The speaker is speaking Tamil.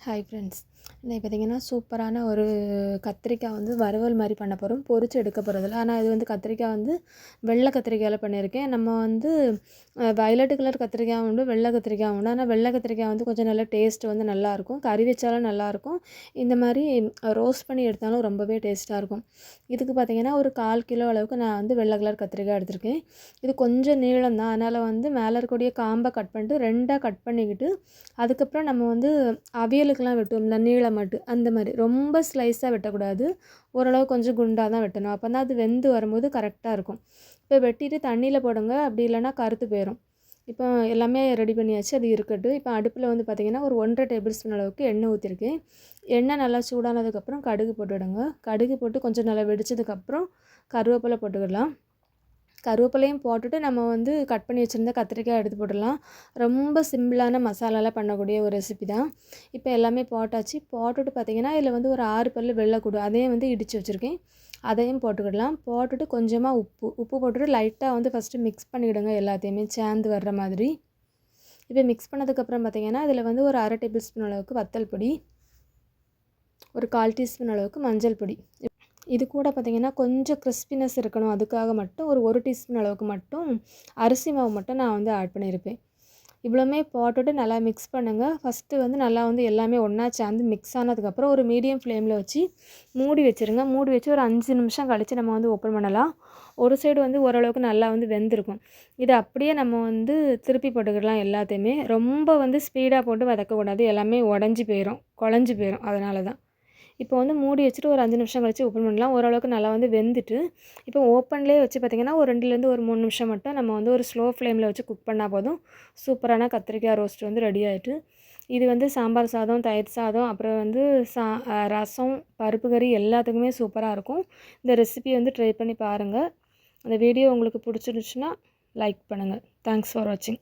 ஹாய் ஃப்ரெண்ட்ஸ் இன்னைக்கு பார்த்தீங்கன்னா சூப்பரான ஒரு கத்திரிக்காய் வந்து வறுவல் மாதிரி பண்ண போகிறோம் பொறிச்சு எடுக்க போகிறதில்ல ஆனால் இது வந்து கத்திரிக்காய் வந்து வெள்ளை கத்திரிக்காயில் பண்ணியிருக்கேன் நம்ம வந்து வயலட் கலர் கத்திரிக்காய் உண்டு வெள்ளை கத்திரிக்காய் உண்டு. ஆனால் வெள்ளை கத்திரிக்காய் வந்து கொஞ்சம் நல்லா டேஸ்ட் வந்து நல்லாயிருக்கும் கறி வச்சாலும் நல்லாயிருக்கும் இந்த மாதிரி ரோஸ்ட் பண்ணி எடுத்தாலும் ரொம்பவே டேஸ்ட்டாக இருக்கும். இதுக்கு பார்த்தீங்கன்னா ஒரு கால் கிலோ அளவுக்கு நான் வந்து வெள்ளை கலர் கத்திரிக்காய் எடுத்திருக்கேன். இது கொஞ்சம் நீளம் தான். அதனால் வந்து மேலே இருக்கக்கூடிய காம்பை கட் பண்ணிட்டு ரெண்டாக கட் பண்ணிக்கிட்டு அதுக்கப்புறம் நம்ம வந்து அவியலுக்கெல்லாம் வெட்டுவோம்ல நீளம் மாட்டு அந்த மாதிரி. ரொம்ப ஸ்லைஸாக வெட்டக்கூடாது. ஓரளவு கொஞ்சம் குண்டாக தான் வெட்டணும். அப்போ தான் அது வெந்து வரும்போது கரெக்டாக இருக்கும். இப்போ வெட்டிட்டு தண்ணியில் போடுங்க. அப்படி இல்லைன்னா கருத்து போயிடும் இப்போ எல்லாமே ரெடி பண்ணியாச்சு. அது இருக்கட்டும். இப்போ அடுப்பில் வந்து பார்த்திங்கன்னா ஒரு ஒன்றரை டேபிள் ஸ்பூன் அளவுக்கு எண்ணெய் ஊற்றிருக்கேன் எண்ணெய் நல்லா சூடானதுக்கப்புறம் கடுகு போட்டுவிடுங்க கடுகு போட்டு கொஞ்சம் நல்லா வெடிச்சதுக்கப்புறம் கருவேப்பிலை போட்டுக்கிடலாம் கருவேப்பிலையும் போட்டுட்டு நம்ம வந்து கட் பண்ணி வச்சுருந்த கத்திரிக்காய் எடுத்து போட்டுடலாம். ரொம்ப சிம்பிளான மசாலாலாம் பண்ணக்கூடிய ஒரு ரெசிபி தான். இப்போ எல்லாமே போட்டாச்சு. போட்டுட்டு பார்த்திங்கன்னா இதில் வந்து ஒரு ஆறு பல் வெள்ளைக்கூடு அதையும் வந்து இடித்து வச்சுருக்கேன். அதையும் போட்டுக்கிடலாம். போட்டுட்டு கொஞ்சமாக உப்பு உப்பு போட்டுட்டு லைட்டாக வந்து ஃபஸ்ட்டு மிக்ஸ் பண்ணிவிடுங்க எல்லாத்தையுமே. சேர்ந்து வர்ற மாதிரி. இப்போ மிக்ஸ் பண்ணதுக்கப்புறம் பார்த்திங்கன்னா இதில் வந்து ஒரு அரை டேபிள் ஸ்பூன் அளவுக்கு வத்தல் பொடி ஒரு கால் டீஸ்பூன் அளவுக்கு மஞ்சள் பொடி. இது கூட பார்த்திங்கன்னா கொஞ்சம் கிறிஸ்பினஸ் இருக்கணும். அதுக்காக மட்டும் ஒரு ஒரு டீஸ்பூன் அளவுக்கு மட்டும் அரிசி மாவு மட்டும் நான் வந்து ஆட் பண்ணியிருப்பேன். இவ்வளோமே போட்டுட்டு நல்லா மிக்ஸ் பண்ணுங்கள் ஃபஸ்ட்டு வந்து நல்லா வந்து எல்லாமே ஒன்றா சேர்ந்து மிக்ஸ் ஆனதுக்கப்புறம் ஒரு மீடியம் ஃப்ளேமில் வச்சு மூடி வச்சுருங்க. மூடி வச்சு ஒரு அஞ்சு நிமிஷம் கழித்து நம்ம வந்து ஓப்பன் பண்ணலாம். ஒரு சைடு வந்து ஓரளவுக்கு நல்லா வந்து வெந்திருக்கும். இதை அப்படியே நம்ம வந்து திருப்பி போட்டுக்கிடலாம் எல்லாத்தையுமே. ரொம்ப வந்து ஸ்பீடாக போட்டு வதக்கக்கூடாது. எல்லாமே உடஞ்சி போயிடும் குழஞ்சி போயிடும் அதனால தான் இப்போ வந்து மூடி வச்சுட்டு ஒரு அஞ்சு நிமிஷம் கழிச்சு ஓப்பன் பண்ணலாம். ஓரளவுக்கு நல்லா வந்து வெந்துட்டு இப்போ ஓப்பன்லேயே வச்சு பார்த்திங்கன்னா ஒரு ரெண்டுலேருந்து ஒரு மூணு நிமிஷம் மட்டும் நம்ம வந்து ஒரு ஸ்லோ ஃப்ளேமில் வச்சு குக் பண்ணால் போதும். சூப்பரான கத்திரிக்காய் ரோஸ்ட் வந்து ரெடி ஆகிட்டு இது வந்து சாம்பார் சாதம் தயிர் சாதம் அப்புறம் வந்து சா ரசம் பருப்பு கறி எல்லாத்துக்குமே சூப்பராக இருக்கும். இந்த ரெசிபி வந்து ட்ரை பண்ணி பாருங்கள் அந்த வீடியோ உங்களுக்கு பிடிச்சிருந்துச்சுன்னா லைக் பண்ணுங்கள் தேங்க்ஸ் ஃபார் வாட்சிங்